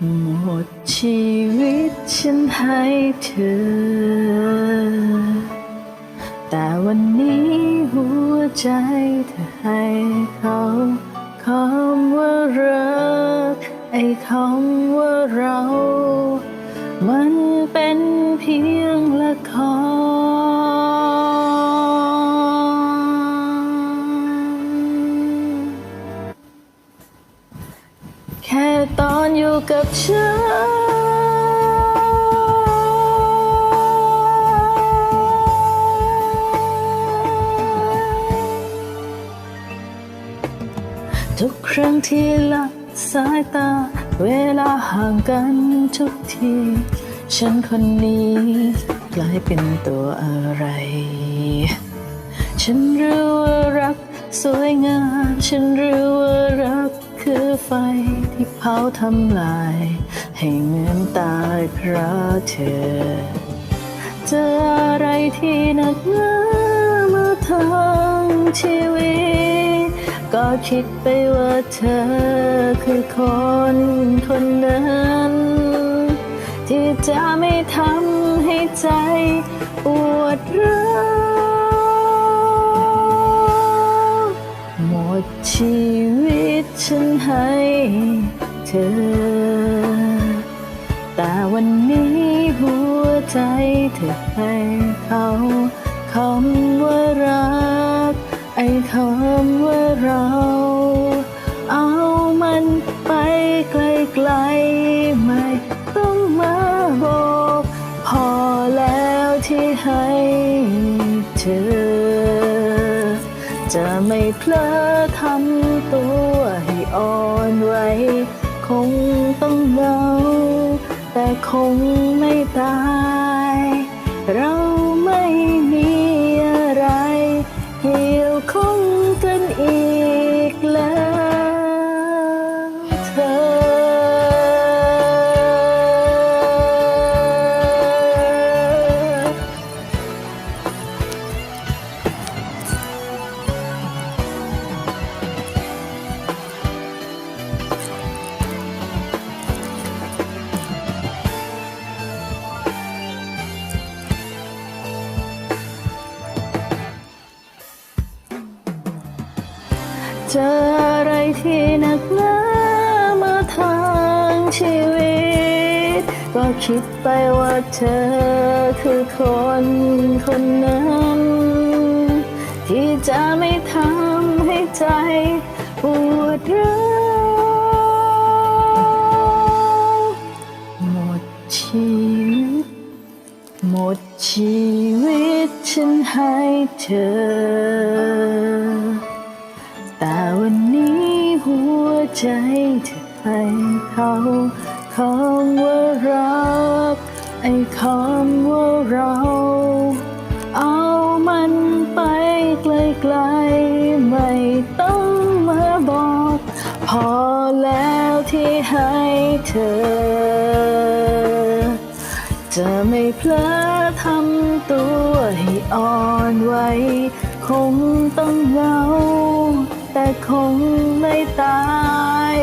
หมดชีวิตฉันให้เธอ แต่วันนี้หัวใจเธอให้เขาคำว่ารัก ไอ้คำว่าเรา มันเป็นเพียง ตอนอยู่กับฉันทุกครั้งที่ละสายตา เวลาห่างกันทุกที ฉันคนนี้กลายเป็นตัวอะไร ฉันรู้ว่ารักสวยงาม ฉันรู้ว่ารัก คือไฟที่เผาทำลาย ให้เหมือนตายเพราะเธอ เจออะไรที่หนักหนามาทั้งชีวิต ก็คิดไปว่าเธอคือคนคนนั้น ที่จะไม่ทำให้ใจปวดร้าว ดชีวิตฉันให้เธอ แต่วันนี้หัวใจเธอให้เขาคำว่ารัก ไอ้คำว่าเรา เอามันไปไกลๆไม่ต้องมาบอก พอแล้วที่ให้เธอ จะไม่เพลอทำตัวให้อ่อนไหวคงต้องเหงาแต่คงไม่ตาย เจออะไรที่หนักหนามาทางชีวิต ก็คิดไปว่าเธอคือคนคนนั้น ที่จะไม่ทำให้ใจปวดร้าวหมดชีวิต หมดชีวิตฉันให้เธอ ใจเธอให้เขาคำว่ารักไอ้คำว่าเรา เอามันไปไกลๆไม่ต้องมาบอก พอแล้วที่ให้เธอจะไม่เพลอทำตัวให้อ่อนไหวคงต้องเหงา แต่คงไม่ตาย